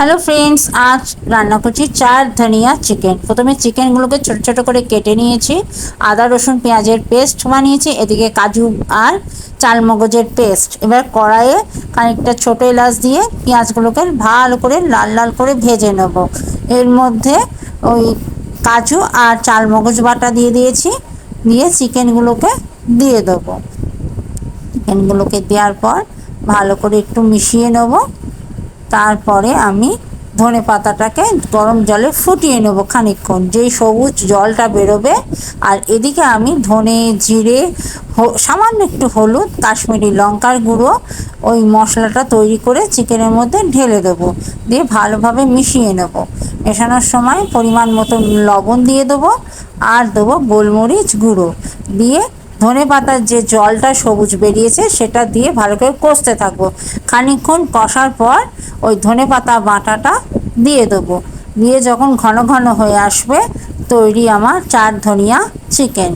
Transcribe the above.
Hello friends আজ রান্না করছি চার ধনিয়া চিকেন প্রথমে চিকেনগুলোকে ছোট ছোট করে কেটে নিয়েছি। আদা, রসুন, পেঁয়াজের পেস্ট বানিয়েছি, এদিকে কাজু আর চালমগজের পেস্ট এবার কড়াইয়ে খানিকটা ছোটো এলাচ দিয়ে পেঁয়াজগুলোকে ভালো করে লাল লাল করে ভেজে নেব। এর মধ্যে ওই কাজু আর চালমগজ বাটা দিয়ে দিয়েছি। দিয়ে চিকেনগুলোকে দিয়ে দেবো। চিকেনগুলোকে দেওয়ার পর ভালো করে একটু মিশিয়ে নেব। তারপরে আমি ধনে পাতাটাকে গরম জলে ফুটিয়ে নেব খানিকক্ষণ। যেই সবুজ জলটা বেরোবে, আর এদিকে আমি ধনে, জিরে সামান্য একটু হলুদ, কাশ্মীরি লঙ্কার গুঁড়ো, ওই মশলাটা তৈরি করে চিকেনের মধ্যে ঢেলে দেবো। দিয়ে ভালোভাবে মিশিয়ে নেব। মেশানোর সময় পরিমাণ মতো লবণ দিয়ে দেবো, আর দেবো গোলমরিচ গুঁড়ো। দিয়ে ধনে পাতার যে জলটা সবুজ বেরিয়েছে, সেটা দিয়ে ভালো করে কষতে থাকব। খানিকক্ষণ কষার পর ওই ধনে পাতা বাটাটা দিয়ে দেবো। দিয়ে যখন ঘন ঘন হয়ে আসবে, তৈরি আমার চার ধনিয়া চিকেন